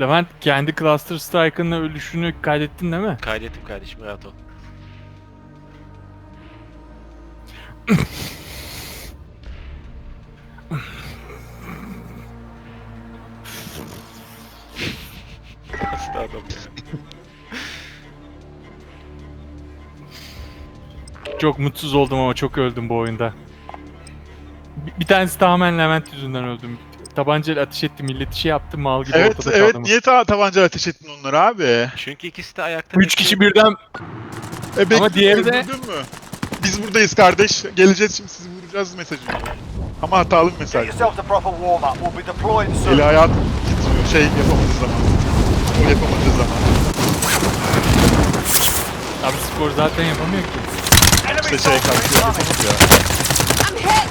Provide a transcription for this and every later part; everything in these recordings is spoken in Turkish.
Levent kendi Cluster Strike'ınla ölüşünü kaydettin değil mi? Kaydettim kardeşim rahat ol. Hasta adam ya. Çok mutsuz oldum ama çok öldüm bu oyunda. Bir, bir tanesi tamamen Levent yüzünden öldüm. Tabancayla ateş etti, millet şey yaptı, mal gibi Evet ortada evet kaldım. niye ta tabanca ateş ettin onları abi? Çünkü ikisi de ayakta Üç kişi birden E, bekle, Ama diğeri de- mü? Biz buradayız kardeş. Geleceğiz şimdi sizi vuracağız mesajı. Ama hatalı bir Get mesaj. yourselves a proper warm up. We'll be deploying soon. Eli ayağın titriyor. Şey yapamadığı zaman. O yapamadığı zaman. abi skor zaten yapamıyor ki. Enemy İşte şey soldier karşı incoming. yapamadı ya. I'm hit!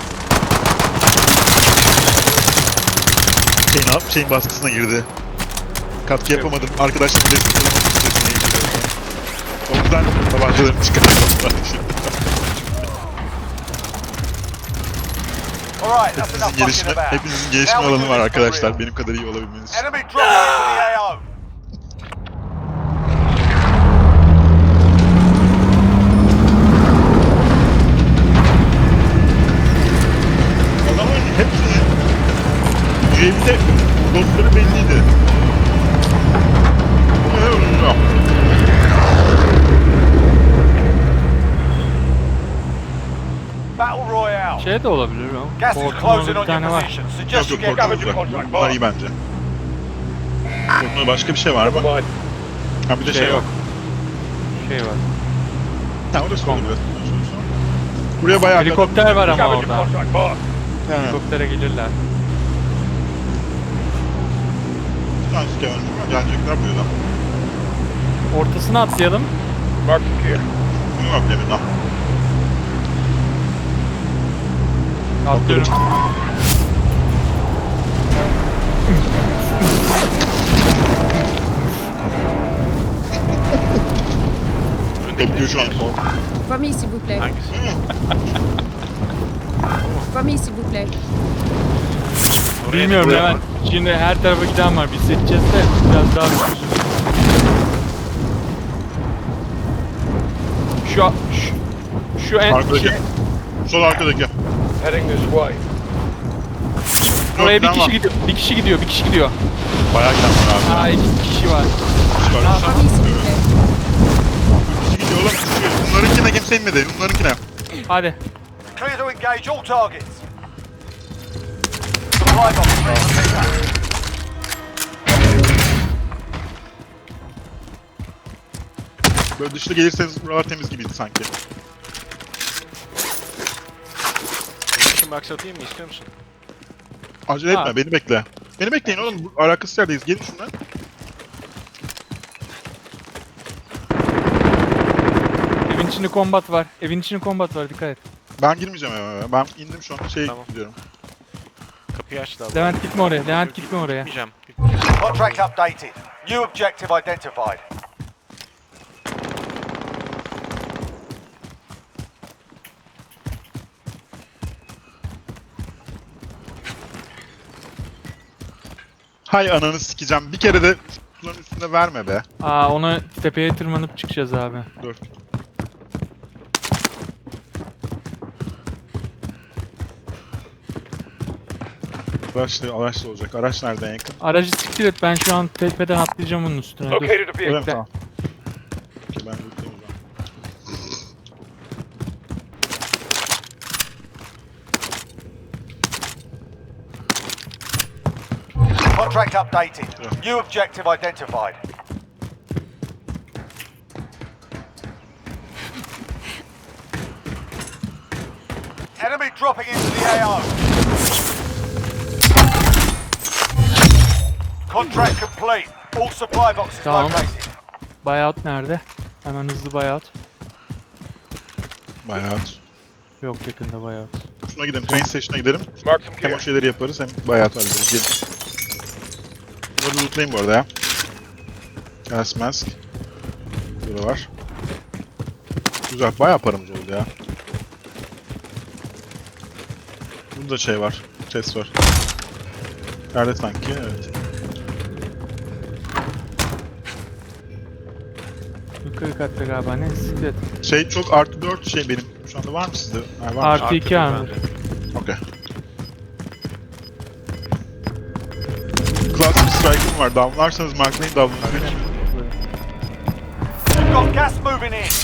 Şeyin, al- şeyin baskısına girdi. Katkı yapamadım. Arkadaşlar bir destek olamadım. Sesine girdi. O yüzden that's enough Hepinizin gelişme, hepinizin gelişme alanı var arkadaşlar. Benim kadar iyi olabilmeniz için. UAV'de dostları belliydi. Ama. Şey de olabilir o. Gas is Fortune closing orada on bir tane var. position. Yok yok bırak. Bunlar iyi bence. Korkma başka bir şey var mı? Ha bir de şey, Şey yok. yok. Şey var. Ha o da biraz. Buraya bayağı Helikopter var ama orada. Helikoptere gelirler. Tanesi gelmiş. Gelecekler buradan. Ortasına atlayalım. Bunu yok demin lan. Atlıyorum. Bekliyor şu an. Famille, s'il vous plaît. Hangisi? Famille, s'il vous plaît. Oraya Bilmiyorum da- Levent. Şimdi her tarafa giden var. Biz seçeceğiz de biraz daha düşünsün. Şu şu, şu en Arkadaki. şey, Sol arkadaki. oraya bir Yok, kişi lan gidiyor. Bir kişi gidiyor. Bir kişi gidiyor. var. Bayağı giden var abi. Aa iki kişi var. Ah, famille, s'il vous plaît. Kişi gidiyor oğlum. kişi gidiyor. Bunlarınkine kimse inmedi. Bunlarınkine. Hadi. Clear to engage all targets. Supply box. Böyle dışlı gelirseniz buralar temiz gibiydi sanki. Mission box atayım mı istiyor musun? Acele Ha. etme beni bekle. Beni bekleyin oğlum. Bu alakasız yerdeyiz. Gelin şundan. Evin içinde kombat var. Evin içinde kombat var. Dikkat et. Ben girmeyeceğim eve. Ben indim şu an. Şey Tamam. gidiyorum. Kapıyı aç da al. Levent gitme oraya. Levent gitme oraya. Gitmeyeceğim. Gitmeyeceğim. Contract updated. New objective identified. Hay ananı sikeceğim. Bir kere de kutuların üstünde verme be. Aa ona tepeye tırmanıp çıkacağız abi. Dur. Araçlı, araçlı olacak. Araç nerede en yakın? Aracı siktir et. Ben şu an tepeden atlayacağım onun üstüne. Dur. Öyle mi? Bekle. Tamam. Okey, ben lootlayayım o zaman. Contract updated. New objective identified. Enemy dropping into the AO. Contract complete. All supply boxes Tamam. located. Buyout nerede? Hemen hızlı buyout. Bayağı. Yok yakında buyout. Şuna gidelim. Train station'a gidelim. Hem o şeyleri yaparız hem bayağı hallederiz. Gelin. Bunları lootlayayım bu arada ya. Gas mask. Burada var. Güzel. Bayağı paramız oldu ya. Burada şey var. Chest var. Nerede sanki? Evet. Katta galiba. Ne siklet. Şey çok artı 4 şey benim. Şu anda var mı sizde? Ha, var. Artı iki bende. Okey. Class bir strike'ım var. Downlarsanız marklayın. You've got gas moving in.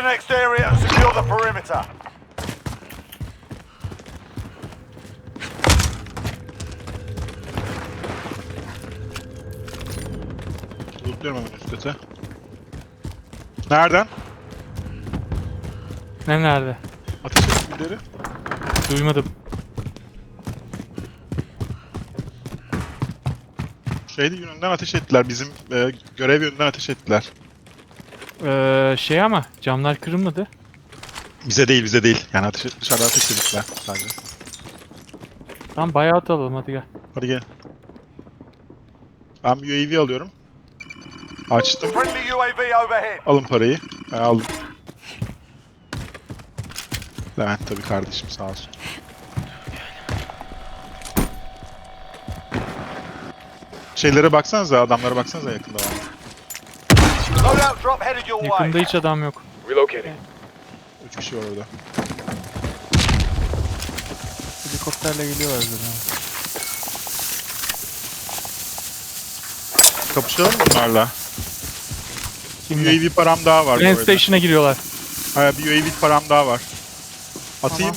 The next area and secure the perimeter. Lootluyorum hemen üst kata. Nereden? Ne nerede? Ateş et birileri. Duymadım. Şeyde yönünden ateş ettiler. Bizim e, görev yönünden ateş ettiler. Ee, şey ama camlar kırılmadı. Bize değil bize değil. Yani ateş, dışarıda ateş ettiler sadece. Tamam bayağı atalım hadi gel. Hadi gel. Ben UAV alıyorum. Açtım. Friendly UAV overhead. Alın parayı. Ben aldım. Levent tabii kardeşim sağ olsun. Şeylere baksanıza, adamlara baksanıza yakında var. Loadout drop headed your way. Yakında hiç adam yok. Üç kişi var orada. Helikopterle geliyorlar zaten. Kapışalım mı bunlarla? Şimdi UAV param daha var bu Train arada. Station'a giriyorlar. Hayır bir UAV param daha var. Atayım mı?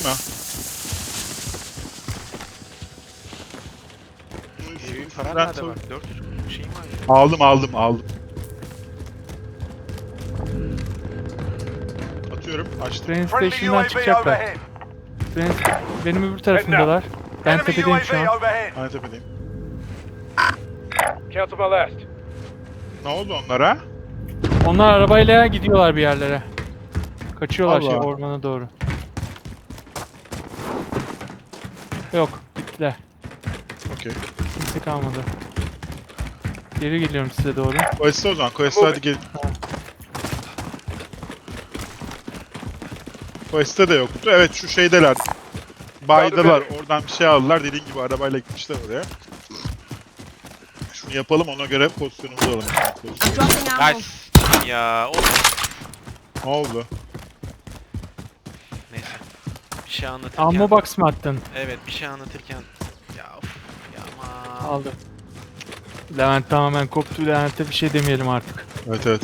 Evin falan Ben nerede sor- var? 400 şeyim var ya. Aldım aldım aldım. Train Station'dan çıkacaklar. Train, benim öbür tarafımdalar. Ben tepedeyim şu an. Aynı tepedeyim. Cancel my last. Ne oldu onlara? Onlar arabayla gidiyorlar bir yerlere. Kaçıyorlar şey Allah. ormana doğru. Yok, gittiler. Okey. Kimse kalmadı. Geri geliyorum size doğru. Quest'e o zaman. Quest'e hadi gel. Quest'te de yoktu. Evet şu şeydeler. Baydılar. Oradan bir şey aldılar. Dediğin gibi arabayla gitmişler oraya. Şunu yapalım ona göre pozisyonumuzu alalım. I'm dropping ammo. Nice. Ya oğlum. Ne oldu? Neyse. Bir şey anlatırken. Ammo box mı attın? Evet bir şey anlatırken. Ya of. Ya aman. Aldım. Levent tamamen koptu. Levent'e bir şey demeyelim artık. Evet evet.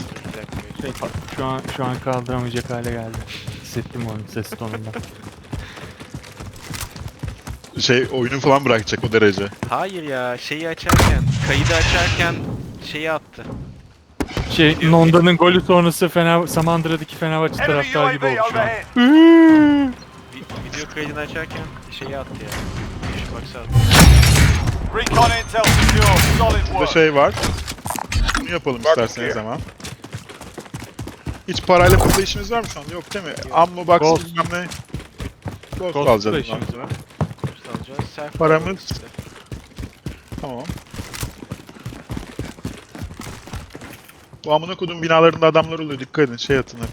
Bir dakika. Şey, şu an şu an kaldıramayacak hale geldi. Hissettim onun ses tonunda. Şey oyunu falan bırakacak o derece. Hayır ya şeyi açarken, kaydı açarken şeyi attı. Şey, Nonda'nın golü sonrası Fener Samandıra'daki Fenerbahçe taraftar gibi oldu şu an. overhead. Vi- video kaydını açarken şeyi attı ya. Şu baksana. Recon intel secure. Solid Burada work. şey var. Bunu yapalım isterseniz ama. Hiç parayla burada işimiz var mı şu anda? Yok değil mi? Ammo box Ghost. bilmem ne. Ghost, Ghost'la alacağız bundan işimiz alacağız. Self Paramız- Tamam. Bu amına kodum binalarında adamlar oluyor. Dikkat edin. Şey atın hep.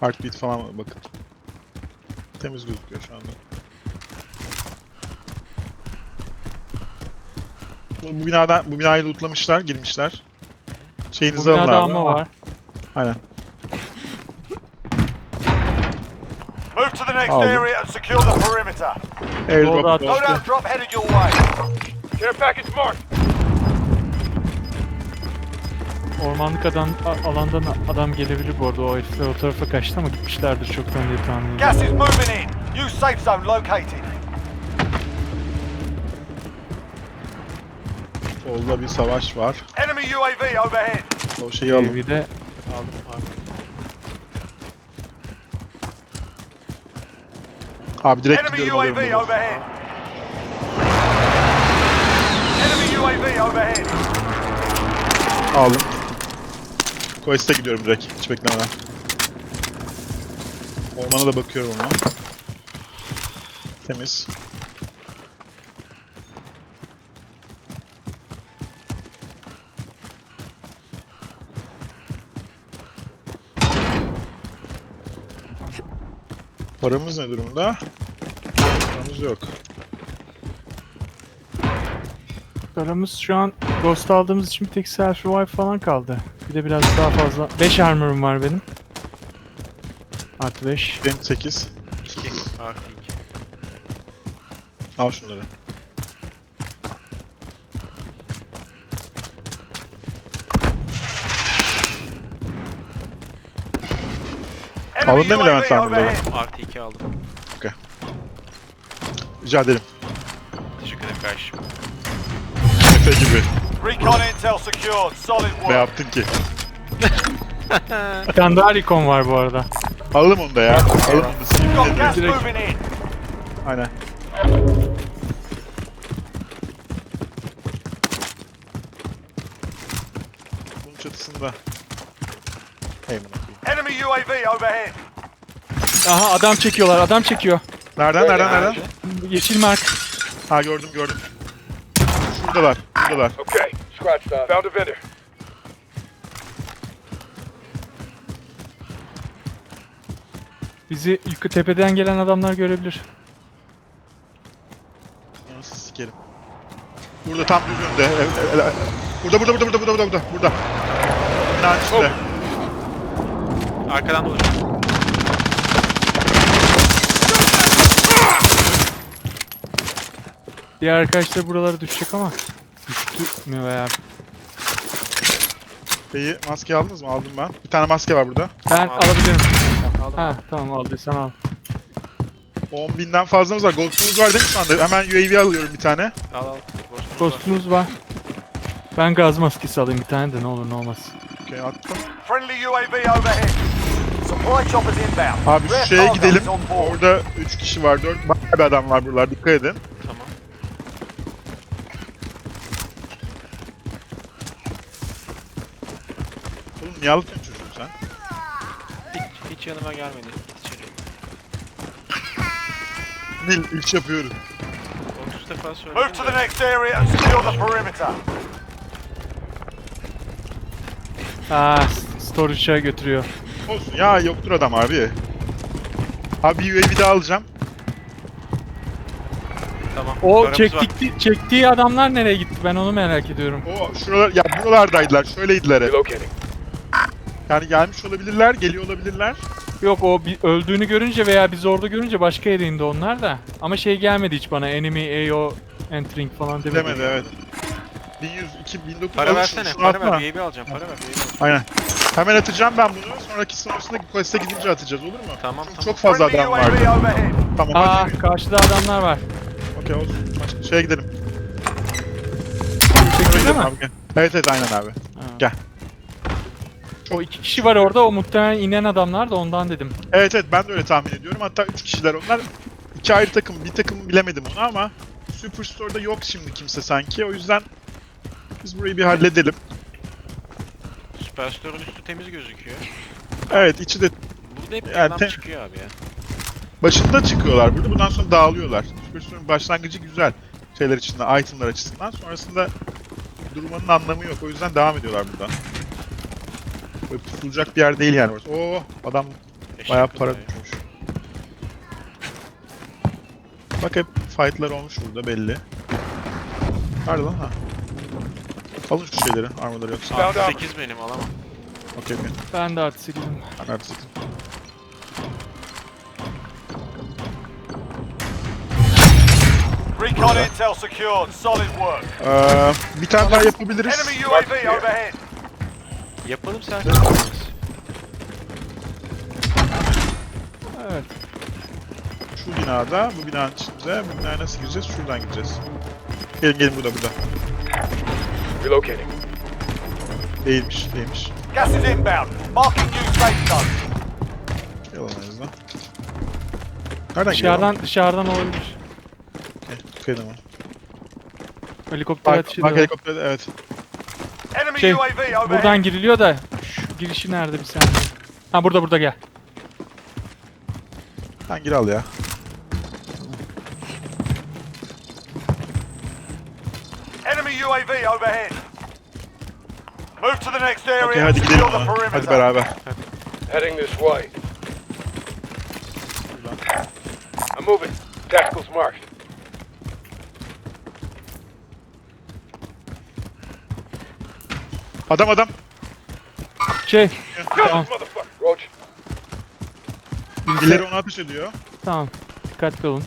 Heartbeat falan bakın. Temiz gözüküyor şu anda. Bu, bu binadan bu binayı lootlamışlar, girmişler. Bu Şeyinizi alın binada abi. ammo var. Aynen. To the next Aldım. area and secure the perimeter. Airdrop Loadout oldu. Loadout drop headed your way. Care package marked. Ormanlık adam, a- alandan adam gelebilir bu arada. O herifler o tarafa kaçtı ama gitmişlerdir çoktan diye tahmin ediyorum. Gas is moving in. New safe zone located. Solda bir savaş var. Enemy UAV overhead. O şeyi alın. Bir de aldım abi. Abi direkt Enemy gidiyorum alıyorum UAV overhead. Enemy UAV overhead. Aldım. Quest'e gidiyorum direkt. Hiç beklemeden. Ormana da bakıyorum ona. Temiz. Paramız ne durumda? Paramız yok. Paramız şu an Ghost aldığımız için bir tek self revive falan kaldı. Bir de biraz daha fazla. 5 armor'um var benim. Artı 5. Benim 8. 2 artı 2. Al şunları. Enemy Alın değil mi Levent bunları? overhead. Artı 2 aldım. Rica ederim. Teşekkür ederim kardeşim. Efe gibi. Recon intel secured. Solid Ne work. yaptın ki? Bir tane daha recon var bu arada. Alalım onu da ya. Alalım onu da sinir Got edeyim. gas Direkt- moving in. Aynen. Bunun çatısında. Enemy UAV overhead. Aha adam çekiyorlar. Adam çekiyor. Nereden nereden nereden? Yeşil mark. Ha gördüm gördüm. Şuradalar. Şuradalar. Okay, scratch that. Found a vendor. Bizi yukarı tepeden gelen adamlar görebilir. Nasıl sikerim. Burada tam düz önde. E, e, e, Burada burada burada burada burada burada burada. Binanın içinde. Arkadan dolaşıyor. Diğer arkadaşlar buralara düşecek ama. Düştü mü veya? Şeyi maske aldınız mı? Aldım ben. Bir tane maske var burada. Ben Aldım. alabilirim. Aldım. Ha tamam aldıysan al. 10 binden fazlamız var. Gold'umuz var değil mi şu anda? Hemen UAV alıyorum bir tane. Al al. Boş, boş, Ghost'umuz var. Ben gaz maskesi alayım bir tane de ne olur ne olmaz. Okey attım. Friendly UAV overhead. Supply choppers inbound. Abi şu şeye gidelim. Orada 3 kişi var. 4 bayağı bir adam var buralar. Dikkat edin. Tamam. Oğlum niye alıyorsun çocuğu sen? Hiç, hiç yanıma gelmedi. Git içeri. Nil iş yapıyoruz. 30 defa söyledim. Move to the de. next area and secure the perimeter. Aa storage'a götürüyor. Olsun ya yoktur adam abi. Abi bir UAV daha alacağım. Tamam. O paramız var. çektik, çektiği adamlar nereye gitti ben onu merak ediyorum. O şuralar ya buralardaydılar. Şöyleydiler hep. Relocating. Yani gelmiş olabilirler, geliyor olabilirler. Yok o bir öldüğünü görünce veya biz orada görünce başka yere indi onlar da. Ama şey gelmedi hiç bana enemy AO entering falan demedi. Demedi evet. 1100, 2000, 1900 Para versene. Para atma. ver. UAV alacağım. Para ver. UAV. Aynen. Hemen atacağım ben bunu. Sonraki sonrasında quest'e gidince atacağız olur mu? Tamam Çok, tamam. çok fazla adam overhead. Tamam Aa hadi. karşıda adamlar var. Okey olsun. Başka şeye gidelim. Çekildi mi? Abi, gel. Evet evet aynen abi. Ha. Gel. O iki kişi var orada o muhtemelen inen adamlar da ondan dedim. Evet evet ben de öyle tahmin ediyorum. Hatta 3 kişiler onlar. İki ayrı takım. Bir takım bilemedim onu ama Superstore'da yok şimdi kimse sanki. O yüzden biz burayı bir halledelim. Superstore'un üstü temiz gözüküyor. Evet içi de Burada hep Yani te- çıkıyor abi ya. başında çıkıyorlar burada. Bundan sonra dağılıyorlar. Superstore'un başlangıcı güzel. Şeyler içinde, itemlar açısından. Sonrasında durmanın anlamı yok. O yüzden devam ediyorlar buradan. Böyle tutulacak bir yer değil yani orası. Oo adam Eşek bayağı para ya. düşmüş. Bak hep fightlar olmuş burada belli. Nerede lan ha? Alın şu şeyleri, armaları yoksa. Artı Found 8 benim alamam. Okey okey. Ben de artı sekizim. Ben artık. Recon intel secured. Solid work. Ee, bir tane daha yapabiliriz. Enemy UAV overhead. Yapalım sen. Evet. Şu binada, bu binanın içinde. Bu binaya nasıl gireceğiz? Şuradan gireceğiz. Gelin gelin burada burada. Relocating. Değilmiş, değilmiş. Gas is inbound. Marking new safe zone. Yalan en azından. Nereden geliyor? Dışarıdan dışarıdan olabilir. Okey tamam. Helikopter Bak, atışı bak da- helikopter evet. Enemy Şey, UAV overhead. Buradan giriliyor da şu girişi nerede bir saniye. Ha burada burada gel. Sen gir al ya. Enemy UAV overhead. Move to the next area and hadi gidelim secure the ona. perimeter. Hadi beraber. Heading this way. I'm moving. Tacticals marked. Adam adam. Şey Tamam. Roach. İleri ona ateş ediyor. tamam. Dikkatli olun.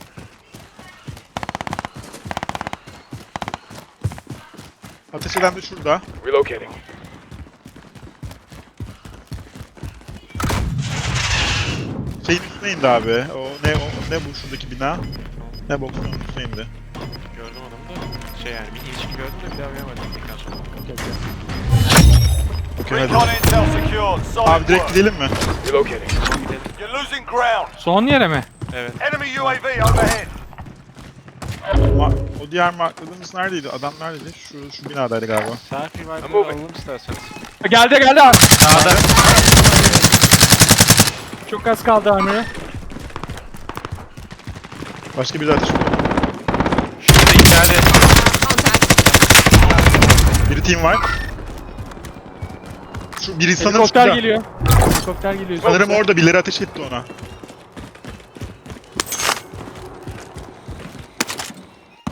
Ateş eden de şurada. Relocating. Şeyin üstüne indi abi. O ne o, ne bu şuradaki bina? Ne boksun onun üstüne indi. Gördüm adamı da. Şey yani bir ilişki gördüm de bir daha göremedim. Tekrar sonra. Okey hadi. İntel secured. Solid Abi direkt gidelim mi? Relocating. You're losing ground. Son yere mi? Evet. Enemy UAV overhead. O diğer markladığımız neredeydi? Adam neredeydi? Şu, şu binadaydı galiba. Self revive'ı alalım isterseniz. Geldi geldi abi. Sağda. Çok az kaldı abi. Başka bir ateş ediyor. Şurada içeride. Biri team var. Şu biri sanırım Helikopter şurada. geliyor. Helikopter geliyor. Sanırım orada birileri ateş etti ona.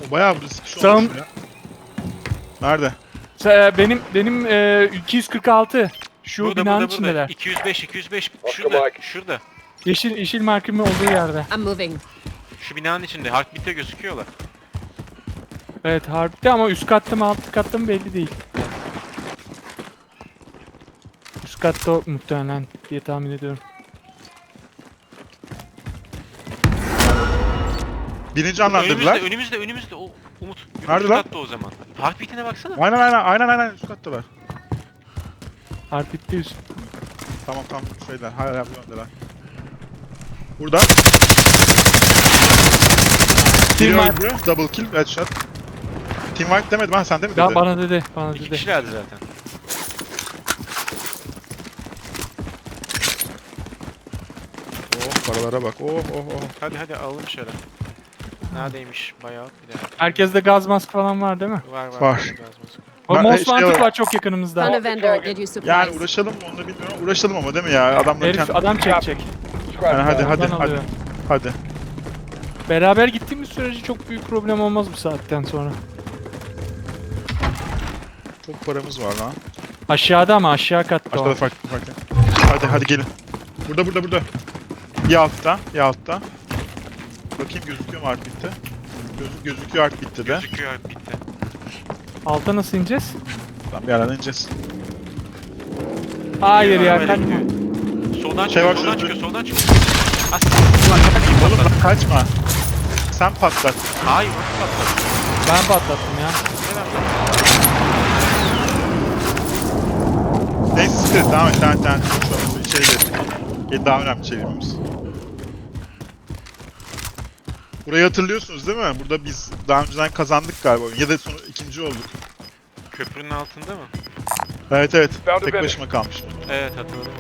O bayağı bir sıkış Sağım- olmuş ya. Nerede? Sa- Benim benim e, 246. Şu Burada binanın burada burada. içindeler. 205 205. Oscar Şurada. Şurada. Yeşil yeşil markımın olduğu yerde. I'm moving. Şu binanın içinde. Heartbeat'te gözüküyorlar. Evet harpte ama üst katta mı alt katta mı belli değil. Üst katta muhtemelen diye tahmin ediyorum. Birinci anlandırdılar. Önümüzde önümüzde önümüzde. O Umut. Nerede lan? katta o zaman. Heartbeat'ine baksana. Aynen aynen aynen aynen üst kattalar. Harpte üst. Tamam tamam şeyler hala yöndeler. Burada. Team öldü. Double kill headshot. Team wipe demedim ha sen de mi Ya bana dedi, bana İki dedi. kişilerdi zaten. Oh paralara bak. Oh oh oh. Hadi hadi alalım şöyle. Neredeymiş bayağı bir de. Herkeste gaz mask falan var değil mi? Var var. Var. basit. O Ben- Most şey Wanted var. var çok yakınımızda. Found a vendor. Get you supplies. Yani uğraşalım mı onu bilmiyorum. Uğraşalım ama değil mi ya? Adamlar Herif kendi... adam çekecek. Yani hadi hadi hadi. alıyor. Hadi. Beraber gittiğimiz sürece çok büyük problem olmaz bu saatten sonra. Çok paramız var lan. Aşağıda ama aşağı katta Aşağıda o. farklı farklı. Hadi hadi gelin. Burada burada burada. Bir altta, bir altta. Bakayım gözüküyor mu Artbit'te? Göz, gözüküyor Artbit'te de. Gözüküyor Heartbeat'te. Alta nasıl ineceğiz? Tamam bir yerden ineceğiz. Hayır ya. Böyle kaç- gidiyor. Soldan Şey çıkıyor, var soldan şurada. çıkıyor, soldan çıkıyor. As Oğlum lan kaçma. Sen patlat. Hayır, onu patladı. Ben patlattım ya. Neyse et, devam et devam et devam et. Şu an içeri gir. Gel daha önemli çevirmemiz. Burayı hatırlıyorsunuz değil mi? Burada biz daha önceden kazandık galiba. Ya da sonra ikinci olduk. Köprünün altında mı? Evet evet. Tek başıma kalmıştım. Evet hatırladım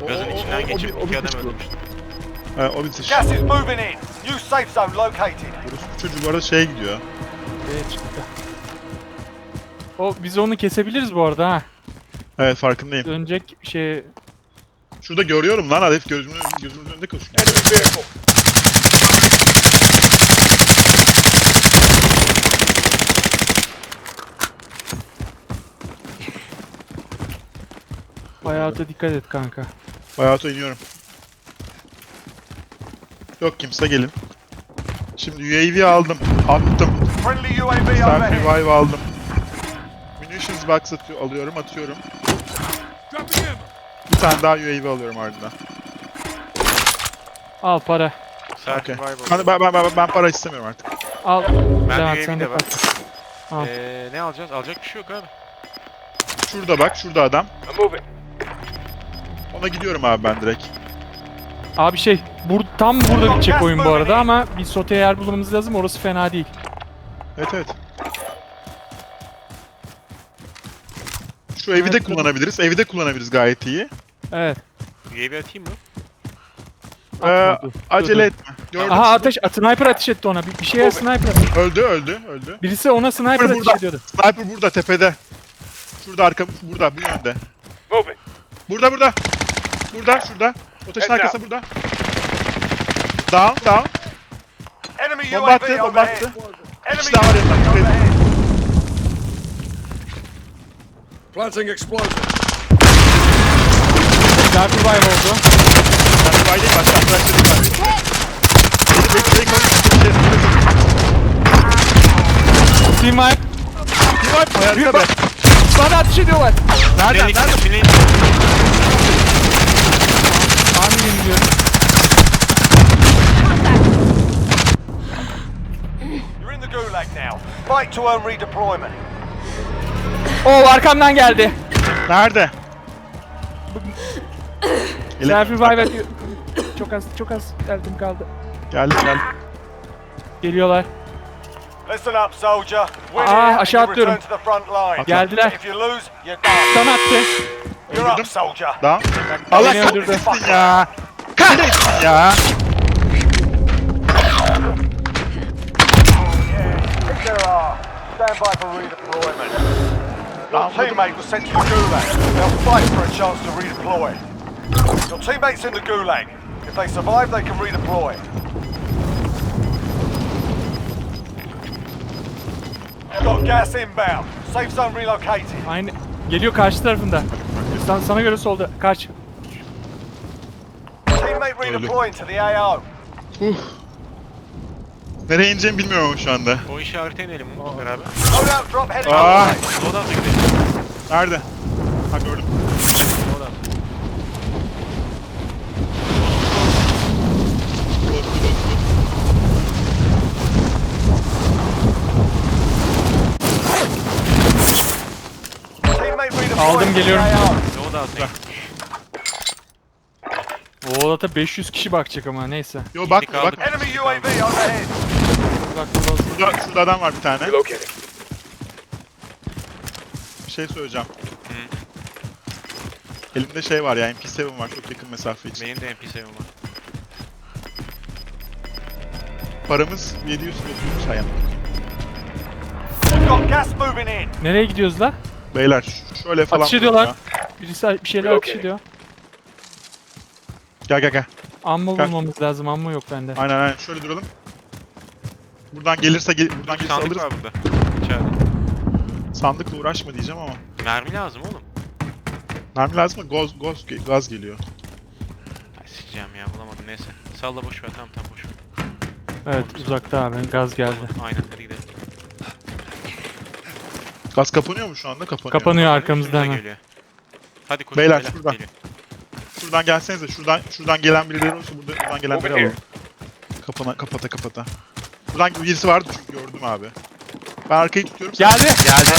onu. Gazın içinden o- geçip iki adam bitmiş bu. öldürmüştü. Evet, o bitiş. Gas is moving in. New safe zone located. Burası bu çocuk bu arada şeye gidiyor. Evet çıktı. O biz onu kesebiliriz bu arada ha. Evet farkındayım. Dönecek şey Şurada görüyorum lan Arif gözümün, gözümün önünde koşuyor. Enemy vehicle. Hayata dikkat et kanka. Hayata iniyorum. Yok kimse gelin. Şimdi UAV aldım. Attım. Friendly UAV Self overhead. revive aldım. Munitions box atıyor, alıyorum, atıyorum. Bir tane daha UAV alıyorum ardından. Al para. Okey. revive Ben, ben, ben, ben, para istemiyorum artık. Al. Ben Levent, UAV sen de var. Al. Ee, ne alacağız? Alacak bir şey yok abi. Şurada bak, şurada adam. Ona gidiyorum abi ben direkt. Abi şey, bur tam burada bitecek oyun bu arada ama bir sote yer bulmamız lazım. Orası fena değil. Evet evet. Şu evi de kullanabiliriz. Evi de kullanabiliriz gayet iyi. Evet. UAV atayım mı? Ee, Atma, dur, acele dur, etme. Gördüm. Aha ateş, sniper ateş etti ona. Bir, bir şeye sniper ateş. Öldü öldü öldü. Birisi ona sniper Burada, ateş burada. ediyordu. Sniper burada tepede. Şurada arka burada bu yönde. Moving. Burada burada. Burada şurada. O taşın Evet, arkası burada. Down down. Enemy Bomba UAV attı bomba overhead. attı. Enemy İkisi daha var yanında. UAV dikkat edin. overhead. Planting explosion. Sniper revive oldu. Ben bir aydayım başka arkadaşlarım var. Beni bekleyin kalın. Team wipe. Bir var mı? Harika be. Bana ateş ediyorlar. Nereden? Nereden? Tünelin Amirim diyor. You're in the gulag now. Fight to earn redeployment. Oo arkamdan geldi. Nerede? Sniper revive ediyor. Çok az, çok az derdim kaldı. Geldi geldi. Geliyorlar. Listen up, soldier. Aa, aşağı atlıyorum. Geldiler. You lose, you're done. Stun attı. You're Öldürdüm. up, soldier. Down. Allah Beni öldürdü. kahretsin ya. Kahretsin ya. If there are, stand by for redeployment. Your teammate was sent to the gulag. They'll fight for a chance to redeploy. Your teammate's in the gulag. If they survive, they can redeploy. You've got gas inbound. Safe zone relocated. Aynı. Geliyor karşı tarafında. Sana, sana göre solda. Kaç. Teammate redeploying to the AO. Uf. Nereye ineceğimi bilmiyorum şu anda. o işarete inelim beraber. Loadout drop heading. Loadout'a gidelim. Nerede? Ha gördüm. Loadout. Aldım, geliyorum. Loadout'a O olata 500 kişi bakacak ama neyse. Yo bak bak. Enemy UAV overhead. Bak burada Şurada, şurada adam var bir tane. Bir şey söyleyeceğim. Elimde şey var ya MP7 var çok yakın mesafe için. Benim de MP7 var. Paramız 700 900 sayın. We've got gas moving in. Nereye gidiyoruz la? Beyler şöyle falan. Duralım ediyorlar. ya. Birisi bir şeyler ateş ediyor. Gel gel gel. Ammo Gel. bulmamız lazım. Ammo yok bende. Aynen aynen şöyle duralım. Buradan gelirse gel buradan gelirse Sandık alırız. var burada. İçeride. Sandıkla uğraşma diyeceğim ama. Mermi lazım oğlum. Mermi lazım mı? Gaz, gaz, gaz geliyor. Ay sikeceğim ya bulamadım neyse. Salla boş ver tamam tamam boş ver. Evet uzakta abi. Gaz geldi. Aynen hadi gidelim. Gaz kapanıyor mu şu anda? Kapanıyor. Kapanıyor arkamızda Üstümüze hemen. geliyor. Hadi koşun Beyler, beyler. şuradan. Geliyor. Şuradan gelsenize. Şuradan şuradan gelen birileri olsa burada buradan gelen biri alalım. Kapana kapata kapata. Buradan birisi vardı çünkü gördüm abi. Ben arkayı tutuyorum. Geldi. Geldi.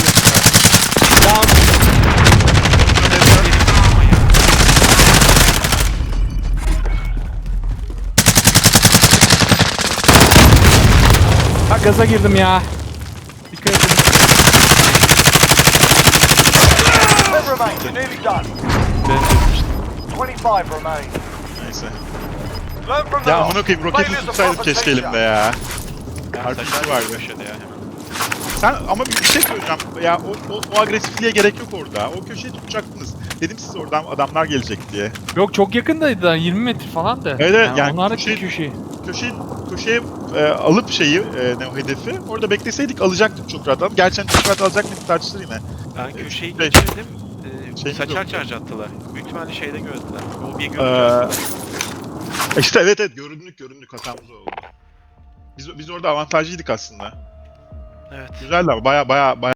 Tamam. Ha gaza girdim ya. Dikkat edin. Ten remain. You're nearly done. Ben demiştim. 25 remain. Neyse. Learn from the Ya loss. amına koyayım roketi Failure's a tutsaydım proper keşke elimde ya. Bir var be. köşede ya hemen. Sen ama bir şey söyleyeceğim. Ya o, o, o agresifliğe gerek yok orada. O köşeyi tutacaktınız. Dedim size oradan adamlar gelecek diye. Yok çok yakındaydı da 20 metre falan da. Evet, evet, yani onlar da şey- köşeyi. Köşeyi, köşeye e, alıp şeyi, e, ne o hedefi, orada bekleseydik alacaktık çok rahat. Ama Gerçekten çok rahat alacak mıydık tartışılır yine. Ben Ee, köşeyi şey- geçirdim. Ee, şey saçar charge attılar. Büyük ihtimalle şeyde gördüler. O bir Ee, görüntü. işte evet evet göründük göründük hatamız oldu. Biz, biz orada avantajlıydık aslında. Evet. Güzeldi ama baya baya baya